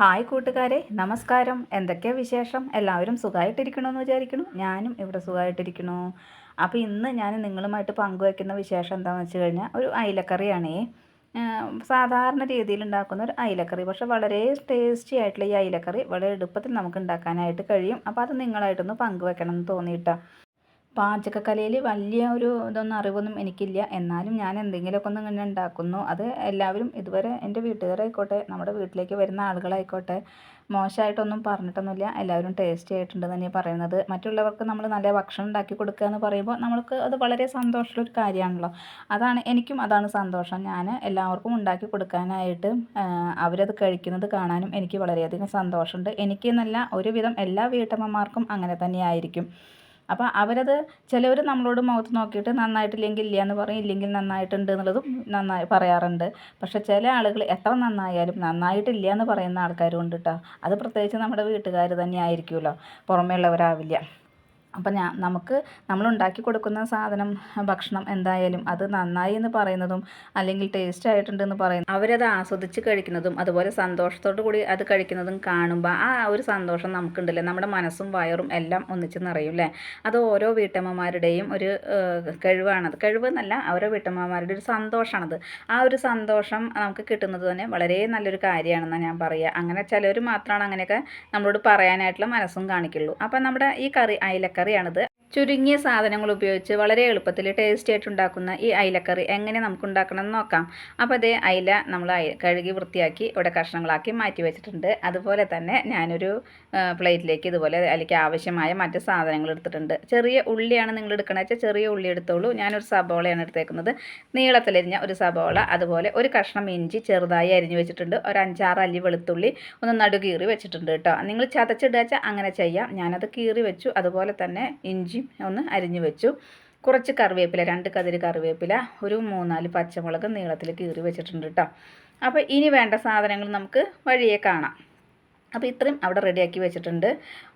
Hi കൂട്ടുകാരെ നമസ്കാരം. എന്തൊക്കെയാ വിശേഷം? എല്ലാവരും സുഖമായിട്ടിരിക്കണമെന്ന് വിചാരിക്കുന്നു. ഞാനും ഇവിടെ സുഖമായിട്ടിരിക്കണു അപ്പോൾ ഇന്ന് ഞാൻ നിങ്ങളുമായിട്ട് പങ്കുവയ്ക്കുന്ന വിശേഷം എന്താണെന്ന് വെച്ച് കഴിഞ്ഞാൽ ഒരു അയിലക്കറിയാണേ. സാധാരണ രീതിയിൽ ഉണ്ടാക്കുന്ന ഒരു അയിലക്കറി. പക്ഷെ വളരെ ടേസ്റ്റി ആയിട്ടുള്ള ഈ അയിലക്കറി വളരെ എളുപ്പത്തിൽ നമുക്ക് ഉണ്ടാക്കാനായിട്ട് കഴിയും. അപ്പോൾ അത് നിങ്ങളായിട്ടൊന്ന് പങ്കുവെക്കണം എന്ന് തോന്നിയിട്ടാണ് പാചകക്കലയിൽ വലിയ ഒരു ഇതൊന്നും അറിവൊന്നും എനിക്കില്ല. എന്നാലും ഞാൻ എന്തെങ്കിലുമൊക്കെ ഒന്ന് ഇങ്ങനെ ഉണ്ടാക്കുന്നു. അത് എല്ലാവരും ഇതുവരെ എന്റെ വീട്ടുകാരായിക്കോട്ടെ നമ്മുടെ വീട്ടിലേക്ക് വരുന്ന ആളുകളായിക്കോട്ടെ മോശമായിട്ടൊന്നും പറഞ്ഞിട്ടൊന്നുമില്ല. എല്ലാവരും ടേസ്റ്റി ആയിട്ടുണ്ട് തന്നെയാണ് പറയുന്നത്. മറ്റുള്ളവർക്ക് നമ്മൾ നല്ല ഭക്ഷണം ഉണ്ടാക്കി കൊടുക്കുക എന്ന് പറയുമ്പോൾ നമ്മൾക്ക് അത് വളരെ സന്തോഷമുള്ള ഒരു കാര്യമാണല്ലോ. അതാണ് എനിക്കും അതാണ് സന്തോഷം. ഞാൻ എല്ലാവർക്കും ഉണ്ടാക്കി കൊടുക്കാനായിട്ട് അവരത് കഴിക്കുന്നത് കാണാനും എനിക്ക് വളരെയധികം സന്തോഷമുണ്ട്. എനിക്ക് എന്നല്ല ഒരുവിധം എല്ലാ വീട്ടമ്മമാർക്കും അങ്ങനെ തന്നെയായിരിക്കും. അപ്പോൾ അവരത് ചിലവർ നമ്മളോട് മുഖത്ത് നോക്കിയിട്ട് നന്നായിട്ടില്ലെങ്കിൽ ഇല്ല എന്ന് പറയും ഇല്ലെങ്കിൽ നന്നായിട്ടുണ്ട് എന്നുള്ളതും നന്നായി പറയാറുണ്ട്. പക്ഷേ ചില ആളുകൾ എത്ര നന്നായാലും നന്നായിട്ടില്ല എന്ന് പറയുന്ന ആൾക്കാരും ഉണ്ട് കേട്ടോ അത് പ്രത്യേകിച്ച് നമ്മുടെ വീട്ടുകാർ തന്നെ ആയിരിക്കുമല്ലോ പുറമേ ഉള്ളവരാവില്ല അപ്പം ഞാൻ നമുക്ക് നമ്മൾ ഉണ്ടാക്കി കൊടുക്കുന്ന സാധനം ഭക്ഷണം എന്തായാലും അത് നന്നായി എന്ന് പറയുന്നതും അല്ലെങ്കിൽ ടേസ്റ്റ് ആയിട്ടുണ്ട് എന്ന് പറയുന്നത് അവരത് ആസ്വദിച്ച് കഴിക്കുന്നതും അതുപോലെ സന്തോഷത്തോടു കൂടി അത് കഴിക്കുന്നതും കാണുമ്പോൾ ആ ഒരു സന്തോഷം നമുക്കുണ്ടല്ലേ? നമ്മുടെ മനസ്സും വയറും എല്ലാം ഒന്നിച്ച് നിറയും അല്ലേ അത് ഓരോ വീട്ടമ്മമാരുടെയും ഒരു കഴിവാണത്. കഴിവ് എന്നല്ല ഓരോ വീട്ടമ്മമാരുടെ ഒരു സന്തോഷമാണത് ആ ഒരു സന്തോഷം നമുക്ക് കിട്ടുന്നത് തന്നെ വളരെ നല്ലൊരു കാര്യമാണെന്നാണ് ഞാൻ പറയുക. അങ്ങനെ ചിലർ മാത്രമാണ് അങ്ങനെയൊക്കെ നമ്മളോട് പറയാനായിട്ടുള്ള മനസ്സും കാണിക്കുള്ളൂ. അപ്പം നമ്മുടെ ഈ കറി അയലക്കറി കറിയാണിത്. ചുരുങ്ങിയ സാധനങ്ങൾ ഉപയോഗിച്ച് വളരെ എളുപ്പത്തിൽ ടേസ്റ്റി ആയിട്ട് ഉണ്ടാക്കുന്ന ഈ അയിലക്കറി എങ്ങനെ നമുക്ക് ഉണ്ടാക്കണം എന്ന് നോക്കാം. അപ്പോൾ അതേ അയില നമ്മൾ കഴുകി വൃത്തിയാക്കി ഇവിടെ കഷ്ണങ്ങളാക്കി മാറ്റി വെച്ചിട്ടുണ്ട്. അതുപോലെ തന്നെ ഞാനൊരു പ്ലേറ്റിലേക്ക് ഇതുപോലെ അതിലേക്ക് ആവശ്യമായ മറ്റ് സാധനങ്ങൾ എടുത്തിട്ടുണ്ട്. ചെറിയ ഉള്ളിയാണ് നിങ്ങൾ എടുക്കണമെന്ന് വെച്ചാൽ ചെറിയ ഉള്ളി എടുത്തോളൂ. ഞാനൊരു സബോളയാണ് എടുത്തേക്കുന്നത്. നീളത്തിലരിഞ്ഞ ഒരു സബോള അതുപോലെ ഒരു കഷ്ണം ഇഞ്ചി ചെറുതായി അരിഞ്ഞു വെച്ചിട്ടുണ്ട്. ഒരു അഞ്ചാറ് അല്ലി വെളുത്തുള്ളി ഒന്ന് നടുകീറി വെച്ചിട്ടുണ്ട് കേട്ടോ. നിങ്ങൾ ചതച്ചിടുക അങ്ങനെ ചെയ്യാം. ഞാനത് കീറി വെച്ചു. അതുപോലെ തന്നെ ഇഞ്ചി ഇഞ്ചിയും ഒന്ന് അരിഞ്ഞു വെച്ചു. കുറച്ച് കറിവേപ്പില രണ്ട് കതിര് കറിവേപ്പില ഒരു മൂന്നാൽ പച്ചമുളക് നീളത്തിൽ കീറി വെച്ചിട്ടുണ്ട് കേട്ടോ അപ്പോൾ ഇനി വേണ്ട സാധനങ്ങൾ നമുക്ക് വഴിയെ കാണാം. അപ്പോൾ ഇത്രയും അവിടെ റെഡിയാക്കി വെച്ചിട്ടുണ്ട്.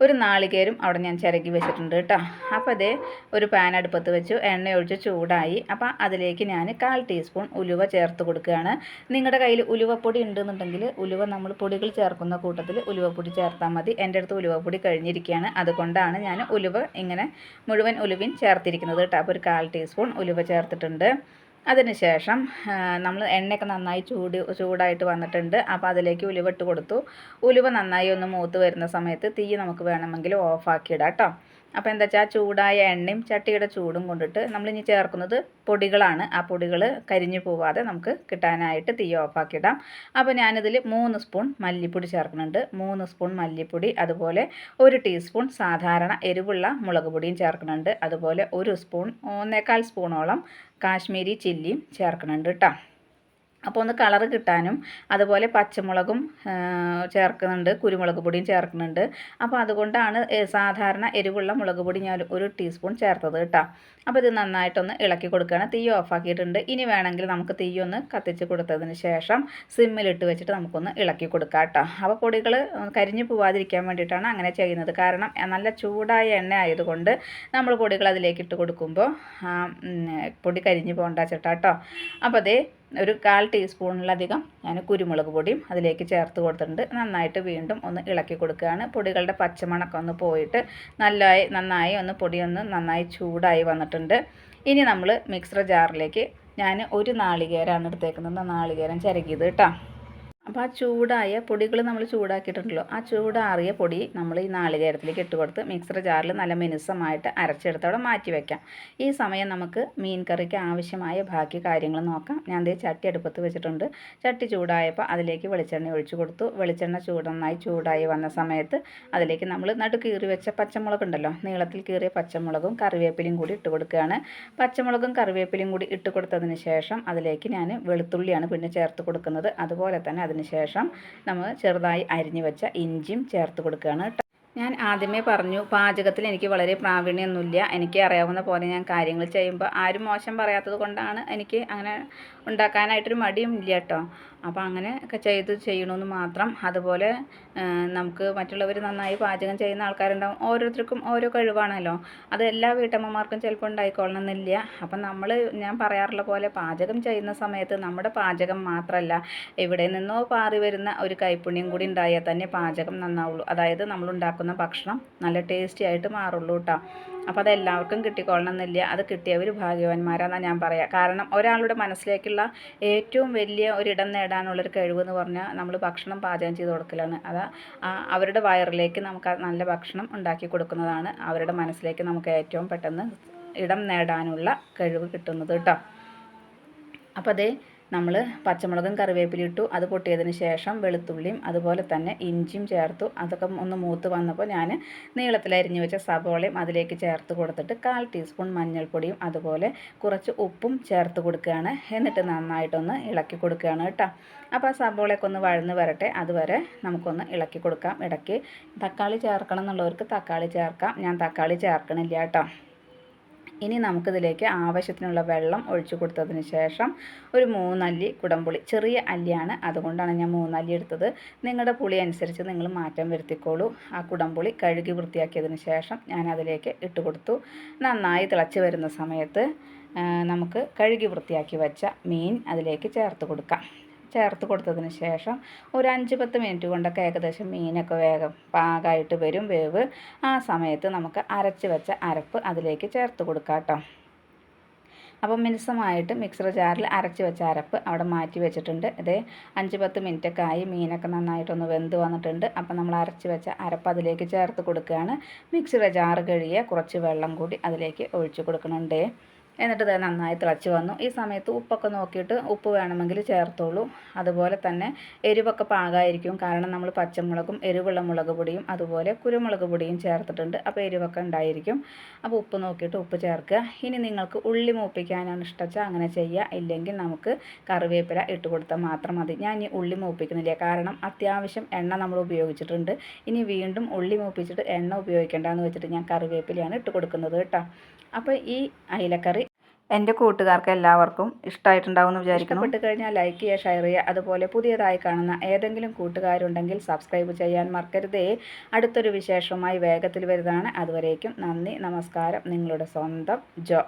ഒരു നാളികേരും അവിടെ ഞാൻ ചിരകി വെച്ചിട്ടുണ്ട് കേട്ടോ അപ്പോൾ അതേ ഒരു പാൻ അടുപ്പത്ത് വെച്ചു. എണ്ണ ഒഴിച്ച് ചൂടായി. അപ്പോൾ അതിലേക്ക് ഞാൻ കാൽ ടീസ്പൂൺ ഉലുവ ചേർത്ത് കൊടുക്കുകയാണ്. നിങ്ങളുടെ കയ്യിൽ ഉലുവപ്പൊടി ഉണ്ടെന്നുണ്ടെങ്കിൽ ഉലുവ നമ്മൾ പൊടികൾ ചേർക്കുന്ന കൂട്ടത്തിൽ ഉലുവപ്പൊടി ചേർത്താൽ മതി. എന്റെ അടുത്ത് ഉലുവപ്പൊടി കഴിഞ്ഞിരിക്കുകയാണ്. അതുകൊണ്ടാണ് ഞാൻ ഉലുവ ഇങ്ങനെ മുഴുവൻ ഉലുവയും ചേർത്തിരിക്കുന്നത് കേട്ടോ അപ്പോൾ ഒരു കാൽ ടീസ്പൂൺ ഉലുവ ചേർത്തിട്ടുണ്ട്. അതിനുശേഷം നമ്മൾ എണ്ണയൊക്കെ നന്നായി ചൂട് ചൂടായിട്ട് വന്നിട്ടുണ്ട്. അപ്പോൾ അതിലേക്ക് ഉലുവ ഇട്ട് കൊടുത്തു. ഉലുവ നന്നായി ഒന്ന് മൂത്ത് വരുന്ന സമയത്ത് തീ നമുക്ക് വേണമെങ്കിൽ ഓഫാക്കി ഇടാം കേട്ടോ അപ്പോൾ എന്താ വെച്ചാൽ ചൂടായ എണ്ണയും ചട്ടിയുടെ ചൂടും കൊണ്ടിട്ട് നമ്മളിനി ചേർക്കുന്നത് പൊടികളാണ്. ആ പൊടികൾ കരിഞ്ഞു പോവാതെ നമുക്ക് കിട്ടാനായിട്ട് തീ ഓഫാക്കിയിടാം. അപ്പോൾ ഞാനിതിൽ മൂന്ന് സ്പൂൺ മല്ലിപ്പൊടി ചേർക്കുന്നുണ്ട്. മൂന്ന് സ്പൂൺ മല്ലിപ്പൊടി അതുപോലെ ഒരു ടീസ്പൂൺ സാധാരണ എരിവുള്ള മുളക് പൊടിയും ചേർക്കുന്നുണ്ട്. അതുപോലെ ഒരു സ്പൂൺ ഒന്നേക്കാൽ സ്പൂണോളം കാശ്മീരി ചില്ലിയും ചേർക്കുന്നുണ്ട് കേട്ടോ അപ്പോൾ ഒന്ന് കളറ് കിട്ടാനും അതുപോലെ പച്ചമുളകും ചേർക്കുന്നുണ്ട് കുരുമുളക് പൊടിയും ചേർക്കുന്നുണ്ട്. അപ്പോൾ അതുകൊണ്ടാണ് സാധാരണ എരിവുള്ള മുളക് പൊടി ഞാൻ ഒരു ടീസ്പൂൺ ചേർത്തത് കേട്ടോ. അപ്പോൾ ഇത് നന്നായിട്ടൊന്ന് ഇളക്കി കൊടുക്കുകയാണ്. തീ ഓഫാക്കിയിട്ടുണ്ട്. ഇനി വേണമെങ്കിൽ നമുക്ക് തീ ഒന്ന് കത്തിച്ച് കൊടുത്തതിന് ശേഷം സിമ്മിലിട്ട് വെച്ചിട്ട് നമുക്കൊന്ന് ഇളക്കി കൊടുക്കാം കേട്ടോ. അപ്പോൾ പൊടികൾ കരിഞ്ഞു പോവാതിരിക്കാൻ വേണ്ടിയിട്ടാണ് അങ്ങനെ ചെയ്യുന്നത്. കാരണം നല്ല ചൂടായ എണ്ണ ആയതുകൊണ്ട് നമ്മൾ പൊടികൾ അതിലേക്ക് ഇട്ട് കൊടുക്കുമ്പോൾ പൊടി കരിഞ്ഞു പോകണ്ട ചേട്ടാ കേട്ടോ. അപ്പോൾ അതേ ഒരു കാൽ ടീസ്പൂണിലധികം ഞാൻ കുരുമുളക് പൊടിയും അതിലേക്ക് ചേർത്ത് കൊടുത്തിട്ടുണ്ട്. നന്നായിട്ട് വീണ്ടും ഒന്ന് ഇളക്കി കൊടുക്കുകയാണ്. പൊടികളുടെ പച്ചമണക്കം ഒന്ന് പോയിട്ട് നല്ലായി നന്നായി ഒന്ന് പൊടിയൊന്ന് നന്നായി ചൂടായി വന്നിട്ടുണ്ട്. ഇനി നമ്മൾ മിക്സർ ജാറിലേക്ക് ഞാൻ ഒരു നാളികേരമാണ് എടുത്തേക്കുന്നത്. നാളികേരം ചിരകിയത് കേട്ടോ. അപ്പോൾ ആ ചൂടായ പൊടികൾ നമ്മൾ ചൂടാക്കിയിട്ടുണ്ടല്ലോ ആ ചൂടാറിയ പൊടി നമ്മൾ ഈ നാളികേരത്തിലേക്ക് ഇട്ട് കൊടുത്ത് മിക്സർ ജാറിൽ നല്ല മിനുസമായിട്ട് അരച്ചെടുത്ത് മാറ്റി വയ്ക്കാം ഈ സമയം നമുക്ക് മീൻ കറിക്ക് ആവശ്യമായ ബാക്കി കാര്യങ്ങൾ നോക്കാം. ഞാൻ ദേ ചട്ടി അടുപ്പത്ത് വെച്ചിട്ടുണ്ട്. ചട്ടി ചൂടായപ്പോൾ അതിലേക്ക് വെളിച്ചെണ്ണ ഒഴിച്ചു കൊടുത്തു. വെളിച്ചെണ്ണ ചൂട് നന്നായി ചൂടായി വന്ന സമയത്ത് അതിലേക്ക് നമ്മൾ നടു കീറി വെച്ച പച്ചമുളക് ഉണ്ടല്ലോ നീളത്തിൽ കീറിയ പച്ചമുളകും കറിവേപ്പിലയും കൂടി ഇട്ട് കൊടുക്കുകയാണ്. പച്ചമുളകും കറിവേപ്പിലയും കൂടി ഇട്ട് കൊടുത്തതിന് ശേഷം അതിലേക്ക് ഞാൻ വെളുത്തുള്ളിയാണ് പിന്നെ ചേർത്ത് കൊടുക്കുന്നത്. അതുപോലെ തന്നെ ശേഷം നമ്മൾ ചെറുതായി അരിഞ്ഞു വെച്ച ഇഞ്ചിയും ചേർത്ത് കൊടുക്കുകയാണ് ഞാൻ ആദ്യമേ പറഞ്ഞു പാചകത്തിൽ എനിക്ക് വളരെ പ്രാവീണ്യമൊന്നുമില്ല. എനിക്ക് അറിയാവുന്ന പോലെ ഞാൻ കാര്യങ്ങൾ ചെയ്യുമ്പോൾ ആരും മോശം പറയാത്തത് കൊണ്ടാണ് എനിക്ക് അങ്ങനെ ഉണ്ടാക്കാനായിട്ടൊരു മടിയും ഇല്ല കേട്ടോ. അപ്പോൾ അങ്ങനെ ഒക്കെ ചെയ്ത് ചെയ്യണമെന്ന് മാത്രം. അതുപോലെ നമുക്ക് മറ്റുള്ളവർ നന്നായി പാചകം ചെയ്യുന്ന ആൾക്കാരുണ്ടാവും. ഓരോരുത്തർക്കും ഓരോ കഴിവാണല്ലോ. അത് എല്ലാ വീട്ടമ്മമാർക്കും ചിലപ്പോൾ ഉണ്ടായിക്കൊള്ളണമെന്നില്ല അപ്പം നമ്മൾ ഞാൻ പറയാറുള്ള പോലെ പാചകം ചെയ്യുന്ന സമയത്ത് നമ്മുടെ പാചകം മാത്രമല്ല എവിടെ നിന്നോ പാറി വരുന്ന ഒരു കൈപ്പുണ്യം കൂടി ഉണ്ടായാൽ തന്നെ പാചകം നന്നാവുള്ളൂ. അതായത് നമ്മൾ ഉണ്ടാക്കുന്ന ഭക്ഷണം നല്ല ടേസ്റ്റി ആയിട്ട് മാറുള്ളൂ കേട്ടോ അപ്പോൾ അതെല്ലാവർക്കും എല്ലാവർക്കും കിട്ടിക്കൊള്ളണമെന്നില്ല. അത് കിട്ടിയവർ ഭാഗ്യവാന്മാരാണെന്നാണ് ഞാൻ പറയുക കാരണം ഒരാളുടെ മനസ്സിലേക്കുള്ള ഏറ്റവും വലിയ ഒരിടം നേടാനുള്ളൊരു കഴിവെന്ന് പറഞ്ഞാൽ നമ്മൾ ഭക്ഷണം പാചകം ചെയ്ത് കൊടുക്കലാണ്. അത് അവരുടെ വയറിലേക്ക് നമുക്ക് നല്ല ഭക്ഷണം ഉണ്ടാക്കി കൊടുക്കുന്നതാണ് അവരുടെ മനസ്സിലേക്ക് നമുക്ക് ഏറ്റവും പെട്ടെന്ന് ഇടം നേടാനുള്ള കഴിവ് കിട്ടുന്നത് കേട്ടോ അപ്പോൾ അതേ നമ്മൾ പച്ചമുളകും കറിവേപ്പിലും ഇട്ടു അത് പൊട്ടിയതിന് ശേഷം വെളുത്തുള്ളിയും അതുപോലെ തന്നെ ഇഞ്ചിയും ചേർത്തു. അതൊക്കെ ഒന്ന് മൂത്ത് വന്നപ്പോൾ ഞാൻ നീളത്തിൽ അരിഞ്ഞു വെച്ച സബോളയും അതിലേക്ക് ചേർത്ത് കൊടുത്തിട്ട് കാൽ ടീസ്പൂൺ മഞ്ഞൾപ്പൊടിയും അതുപോലെ കുറച്ച് ഉപ്പും ചേർത്ത് കൊടുക്കുകയാണ്. എന്നിട്ട് നന്നായിട്ടൊന്ന് ഇളക്കി കൊടുക്കുകയാണ് കേട്ടോ. അപ്പോൾ ആ സബോളയൊക്കെ ഒന്ന് വഴന്ന് വരട്ടെ. അതുവരെ നമുക്കൊന്ന് ഇളക്കി കൊടുക്കാം. ഇടയ്ക്ക് തക്കാളി ചേർക്കണം എന്നുള്ളവർക്ക് തക്കാളി ചേർക്കാം. ഞാൻ തക്കാളി ചേർക്കണില്ല കേട്ടോ. ഇനി നമുക്കിതിലേക്ക് ആവശ്യത്തിനുള്ള വെള്ളം ഒഴിച്ചു കൊടുത്തതിന് ശേഷം ഒരു മൂന്നല്ലി കുടംപുളി ചെറിയ അല്ലിയാണ്. അതുകൊണ്ടാണ് ഞാൻ മൂന്നല്ലി എടുത്തത്. നിങ്ങളുടെ പുളി അനുസരിച്ച് നിങ്ങൾ മാറ്റം വരുത്തിക്കോളൂ. ആ കുടംപുളി കഴുകി വൃത്തിയാക്കിയതിന് ശേഷം ഞാൻ അതിലേക്ക് ഇട്ട് കൊടുത്തു. നന്നായി തിളച്ച് വരുന്ന സമയത്ത് നമുക്ക് കഴുകി വൃത്തിയാക്കി വെച്ച മീൻ അതിലേക്ക് ചേർത്ത് കൊടുക്കാം. ചേർത്ത് കൊടുത്തതിന് ശേഷം ഒരു അഞ്ച് പത്ത് മിനിറ്റ് കൊണ്ടൊക്കെ ഏകദേശം മീനൊക്കെ വേഗം പാകമായിട്ട് വരും വേവ്. ആ സമയത്ത് നമുക്ക് അരച്ച് വെച്ച അരപ്പ് അതിലേക്ക് ചേർത്ത് കൊടുക്കാം കേട്ടോ. അപ്പം മിനുസമായിട്ട് മിക്സർ ജാറിൽ അരച്ച് വെച്ച അരപ്പ് അവിടെ മാറ്റി വെച്ചിട്ടുണ്ട്. ഇതേ അഞ്ച് പത്ത് മിനിറ്റൊക്കെ ആയി മീനൊക്കെ നന്നായിട്ടൊന്ന് വെന്ത് വന്നിട്ടുണ്ട്. അപ്പം നമ്മൾ അരച്ച് വെച്ച അരപ്പ് അതിലേക്ക് ചേർത്ത് കൊടുക്കുകയാണ്. മിക്സിയുടെ ജാറ് കഴുകിയ കുറച്ച് വെള്ളം കൂടി അതിലേക്ക് ഒഴിച്ച് കൊടുക്കുന്നുണ്ട്. എന്നിട്ട് ഇത് നന്നായി തിളച്ച് വന്നു. ഈ സമയത്ത് ഉപ്പൊക്കെ നോക്കിയിട്ട് ഉപ്പ് വേണമെങ്കിൽ ചേർത്തോളൂ. അതുപോലെ തന്നെ എരിവൊക്കെ പാകമായിരിക്കും കാരണം നമ്മൾ പച്ചമുളകും എരിവുള്ള മുളക് പൊടിയും അതുപോലെ കുരുമുളക് പൊടിയും ചേർത്തിട്ടുണ്ട്. അപ്പോൾ എരിവൊക്കെ ഉണ്ടായിരിക്കും. അപ്പോൾ ഉപ്പ് നോക്കിയിട്ട് ഉപ്പ് ചേർക്കുക. ഇനി നിങ്ങൾക്ക് ഉള്ളി മൂപ്പിക്കാനാണ് ഇഷ്ടച്ചാൽ അങ്ങനെ ചെയ്യുക. ഇല്ലെങ്കിൽ നമുക്ക് കറിവേപ്പില ഇട്ട് കൊടുത്താൽ മാത്രം മതി. ഞാൻ ഇനി ഉള്ളി മൂപ്പിക്കുന്നില്ല. കാരണം അത്യാവശ്യം എണ്ണ നമ്മൾ ഉപയോഗിച്ചിട്ടുണ്ട്. ഇനി വീണ്ടും ഉള്ളി മൂപ്പിച്ചിട്ട് എണ്ണ ഉപയോഗിക്കേണ്ടെന്ന് വെച്ചിട്ട് ഞാൻ കറിവേപ്പിലയാണ് ഇട്ട് കൊടുക്കുന്നത് കേട്ടോ. അപ്പോൾ ഈ അയിലക്കറി എന്റെ കൂട്ടുകാർക്ക് എല്ലാവർക്കും ഇഷ്ടമായിട്ടുണ്ടാവും എന്ന് വിചാരിക്കുന്നു. ഇഷ്ടപ്പെട്ട് കഴിഞ്ഞാൽ ലൈക്ക് ചെയ്യുക ഷെയർ ചെയ്യുക. അതുപോലെ പുതിയതായി കാണുന്ന ഏതെങ്കിലും കൂട്ടുകാരുണ്ടെങ്കിൽ സബ്സ്ക്രൈബ് ചെയ്യാൻ മറക്കരുതേ. അടുത്തൊരു വിശേഷമായി വേഗത്തിൽ വരുന്നതാണ്. അതുവരേക്കും നന്ദി നമസ്കാരം. നിങ്ങളുടെ സ്വന്തം ജോ.